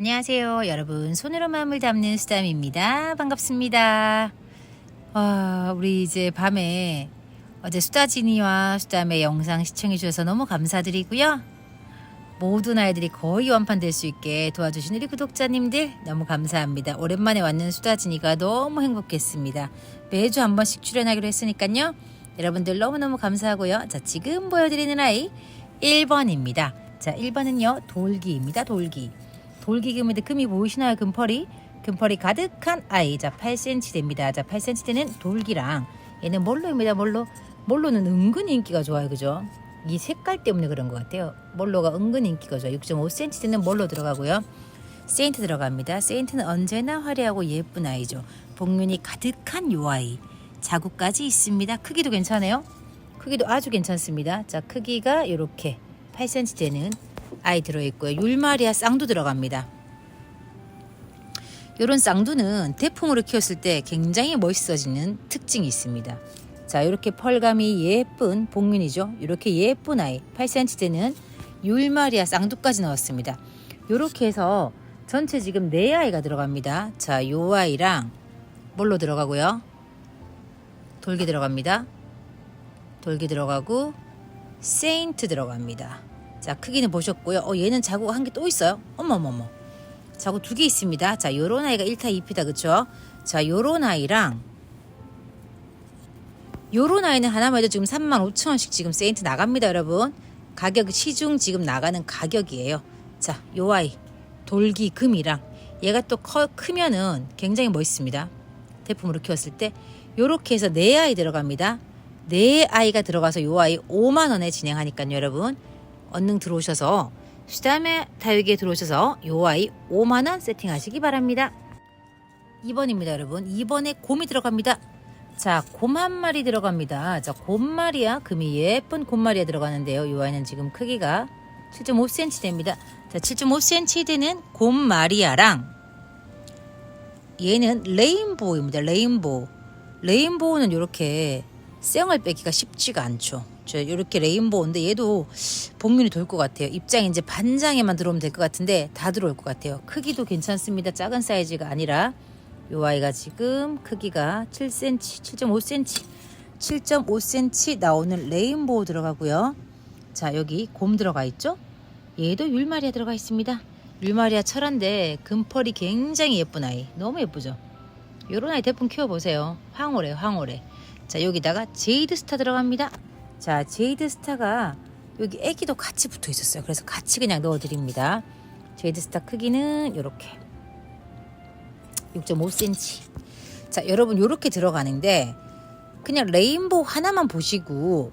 안녕하세요. 여러분. 손으로 마음을 담는 수담입니다. 반갑습니다. 와, 우리 이제 밤에 어제 수다진이와 수담의 영상 시청해 주셔서 너무 감사드리고요. 모든 아이들이 거의 완판될 수 있게 도와주신 우리 구독자님들 너무 감사합니다. 오랜만에 왔는 수다진이가 너무 행복했습니다. 매주 한 번씩 출연하기로 했으니까요. 여러분들 너무너무 감사하고요. 자, 지금 보여드리는 아이 1번입니다. 자, 1번은요, 돌기입니다. 돌기. 돌기금인데 금이 보이시나요? 금펄이? 금펄이 가득한 아이. 자, 8cm 됩니다. 자, 8cm 되는 돌기랑 얘는 몰로입니다. 몰로. 몰로는 은근히 인기가 좋아요. 그죠? 이 색깔 때문에 그런 것 같아요. 몰로가 은근 인기가 좋아요. 6.5cm 되는 몰로 들어가고요. 세인트 들어갑니다. 세인트는 언제나 화려하고 예쁜 아이죠. 복륜이 가득한 요 아이. 자국까지 있습니다. 크기도 괜찮아요. 크기도 아주 괜찮습니다. 자, 크기가 이렇게 8cm 되는 아이 들어있고요. 율마리아 쌍두 들어갑니다. 이런 쌍두는 대풍으로 키웠을 때 굉장히 멋있어지는 특징이 있습니다. 자, 이렇게 펄감이 예쁜 복륜이죠. 이렇게 예쁜 아이 8cm 되는 율마리아 쌍두까지 넣었습니다. 이렇게 해서 전체 지금 네 아이가 들어갑니다. 자, 요 아이랑 뭘로 들어가고요? 돌기 들어갑니다. 돌기 들어가고 세인트 들어갑니다. 자, 크기는 보셨고요. 어, 얘는 자국 한 개 또 있어요. 어머머머. 자국 두 개 있습니다. 자, 요런 아이가 1타 2피다. 그쵸? 자, 요런 아이랑 요런 아이는 하나만 해도 지금 35,000원씩 지금 세인트 나갑니다, 여러분. 가격 시중 지금 나가는 가격이에요. 자, 요 아이 돌기 금이랑 얘가 또 커, 크면은 굉장히 멋있습니다. 대품으로 키웠을 때 요렇게 해서 네 아이 들어갑니다. 네 아이가 들어가서 요 아이 5만 원에 진행하니까요, 여러분. 얼른 들어오셔서 수담의 다육이에 들어오셔서 요 아이 5만 원 세팅하시기 바랍니다. 2번입니다, 여러분. 2번에 곰이 들어갑니다. 자, 곰 한 마리 들어갑니다. 자, 곰마리아 금이 예쁜 곰마리아 들어가는데요. 이 아이는 지금 크기가 7.5cm 됩니다. 자, 7.5cm 되는 곰마리아랑 얘는 레인보우입니다. 레인보우. 레인보우는 이렇게 쌩을 빼기가 쉽지가 않죠. 저 이렇게 레인보우인데 얘도 복륜이 돌 것 같아요. 입장 이제 반장에만 들어오면 될 것 같은데 다 들어올 것 같아요. 크기도 괜찮습니다. 작은 사이즈가 아니라 요 아이가 지금 크기가 7cm, 7.5cm, 7.5cm 나오는 레인보우 들어가고요. 자 여기 곰 들어가 있죠? 얘도 율마리아 들어가 있습니다. 율마리아 철한데 금펄이 굉장히 예쁜 아이. 너무 예쁘죠? 요런 아이 대품 키워보세요. 황홀해, 황홀해. 자, 여기다가 제이드 스타 들어갑니다. 자, 제이드 스타가 여기 애기도 같이 붙어 있었어요. 그래서 같이 그냥 넣어드립니다. 제이드 스타 크기는 이렇게 6.5cm. 자, 여러분 요렇게 들어가는데 그냥 레인보우 하나만 보시고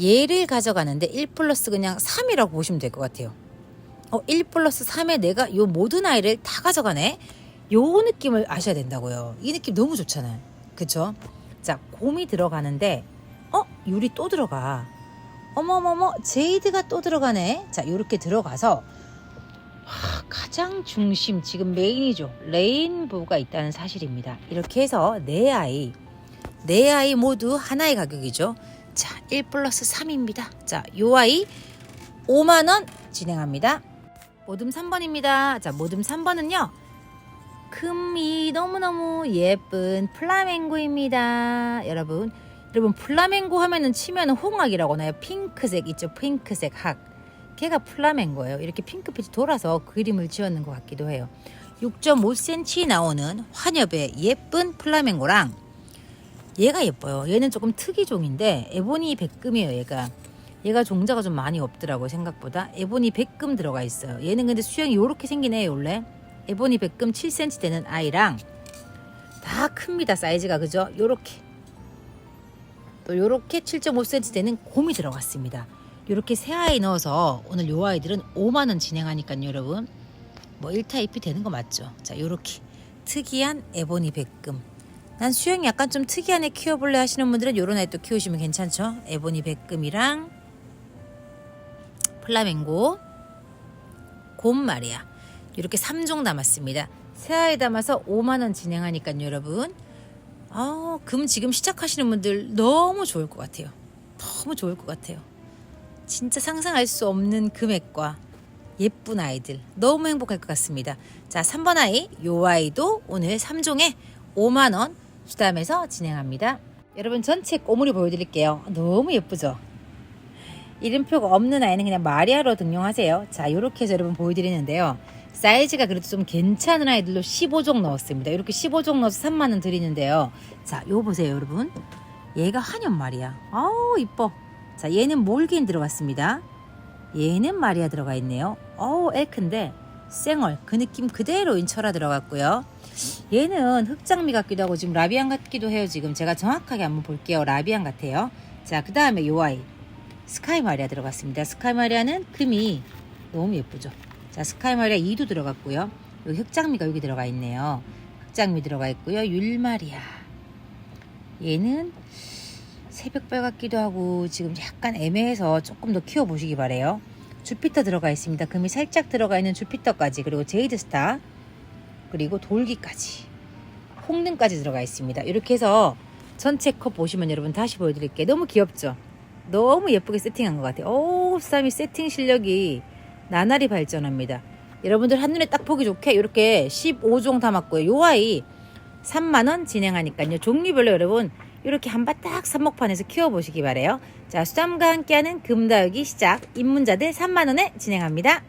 얘를 가져가는데 1 플러스 그냥 3이라고 보시면 될 것 같아요. 어, 1 플러스 3에 내가 요 모든 아이를 다 가져가네? 요 느낌을 아셔야 된다고요. 이 느낌 너무 좋잖아요. 그쵸? 자, 곰이 들어가는데, 어? 유리 또 들어가. 어머머머, 제이드가 또 들어가네. 자, 요렇게 들어가서, 와, 가장 중심, 지금 메인이죠. 레인보우가 있다는 사실입니다. 이렇게 해서 네 아이, 네 아이 모두 하나의 가격이죠. 자, 1 플러스 3입니다. 자, 요 아이 5만원 진행합니다. 모듬 3번입니다. 자, 모듬 3번은요. 금이 너무너무 예쁜 플라멩고입니다. 여러분, 여러분 플라멩고 하면은 치면은 홍학이라고 나요. 핑크색 있죠. 핑크색 학. 걔가 플라멩고예요. 이렇게 핑크빛이 돌아서 그림을 지었는 것 같기도 해요. 6.5cm 나오는 환엽의 예쁜 플라멩고랑 얘가 예뻐요. 얘는 조금 특이종인데 에보니 백금이에요. 얘가 얘가 종자가 좀 많이 없더라고요. 생각보다 에보니 백금 들어가 있어요. 얘는 근데 수영이 이렇게 생기네요. 원래 에보니 백금 7cm 되는 아이랑 다 큽니다. 사이즈가 그죠? 요렇게 또 요렇게 7.5cm 되는 곰이 들어갔습니다. 요렇게 세 아이 넣어서 오늘 요 아이들은 5만 원 진행하니까요, 여러분. 뭐 1타 2피 되는 거 맞죠? 자, 요렇게 특이한 에보니 백금. 난 수영이 약간 좀 특이한 애 키워볼래 하시는 분들은 요런 아이 또 키우시면 괜찮죠? 에보니 백금이랑 플라멩고, 곰마리아 이렇게 3종 담았습니다. 세 아이 담아서 5만 원 진행하니까요, 여러분. 아, 금 지금 시작하시는 분들 너무 좋을 것 같아요. 너무 좋을 것 같아요. 진짜 상상할 수 없는 금액과 예쁜 아이들 너무 행복할 것 같습니다. 자, 3번 아이 요 아이도 오늘 3종에 5만 원 수담해서 진행합니다. 여러분 전체 꼬물이 보여드릴게요. 너무 예쁘죠? 이름표가 없는 아이는 그냥 마리아로 등용하세요. 자, 요렇게 해서 여러분 보여드리는데요. 사이즈가 그래도 좀 괜찮은 아이들로 15종 넣었습니다. 이렇게 15종 넣어서 3만 원 드리는데요. 자, 요 보세요, 여러분. 얘가 한연 말이야. 아우, 이뻐. 자, 얘는 몰긴 들어갔습니다. 얘는 마리아 들어가 있네요. 어우, 엘크인데 쌩얼 그 느낌 그대로 인철아 들어갔고요. 얘는 흑장미 같기도 하고 지금 라비안 같기도 해요. 지금 제가 정확하게 한번 볼게요. 라비안 같아요. 자, 그 다음에 요 아이 스카이 마리아 들어갔습니다. 스카이 마리아는 금이 너무 예쁘죠. 자, 스카이 마리아 2도 들어갔고요. 여기 흑장미가 여기 들어가 있네요. 흑장미 들어가 있고요. 율마리아. 얘는 새벽별 같기도 하고 지금 약간 애매해서 조금 더 키워보시기 바래요. 주피터 들어가 있습니다. 금이 살짝 들어가 있는 주피터까지 그리고 제이드스타 그리고 돌기까지 홍등까지 들어가 있습니다. 이렇게 해서 전체 컵 보시면 여러분 다시 보여드릴게요. 너무 귀엽죠? 너무 예쁘게 세팅한 것 같아요. 오, 쌈이 세팅 실력이 나날이 발전합니다. 여러분들 한눈에 딱 보기 좋게 이렇게 15종 담았고요. 요 아이 3만원 진행하니까요. 종류별로 여러분 이렇게 한 바딱 삽목판에서 키워보시기 바래요. 자, 수담과 함께하는 금다육이 시작. 입문자들 3만원에 진행합니다.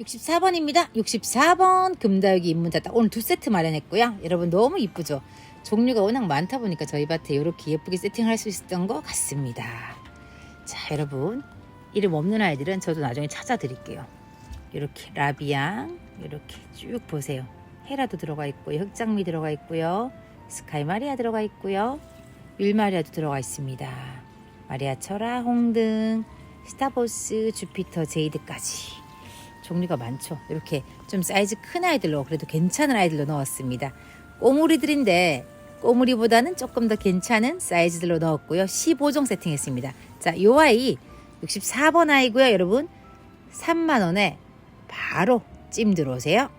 64번입니다. 64번 금다육이 입문자 딱 오늘 두 세트 마련했고요. 여러분 너무 이쁘죠? 종류가 워낙 많다 보니까 저희 밭에 이렇게 예쁘게 세팅할 수 있었던 것 같습니다. 자, 여러분 이름 없는 아이들은 저도 나중에 찾아드릴게요. 이렇게 라비앙 이렇게 쭉 보세요. 헤라도 들어가 있고요. 흑장미 들어가 있고요. 스카이 마리아 들어가 있고요. 율마리아도 들어가 있습니다. 마리아 철아, 홍등, 스타보스, 주피터, 제이드까지 종류가 많죠. 이렇게 좀 사이즈 큰 아이들로 그래도 괜찮은 아이들로 넣었습니다. 꼬물이들인데 꼬물이보다는 조금 더 괜찮은 사이즈들로 넣었고요. 15종 세팅했습니다. 자, 요 아이 64번 아이고요, 여러분. 3만 원에 바로 찜 들어오세요.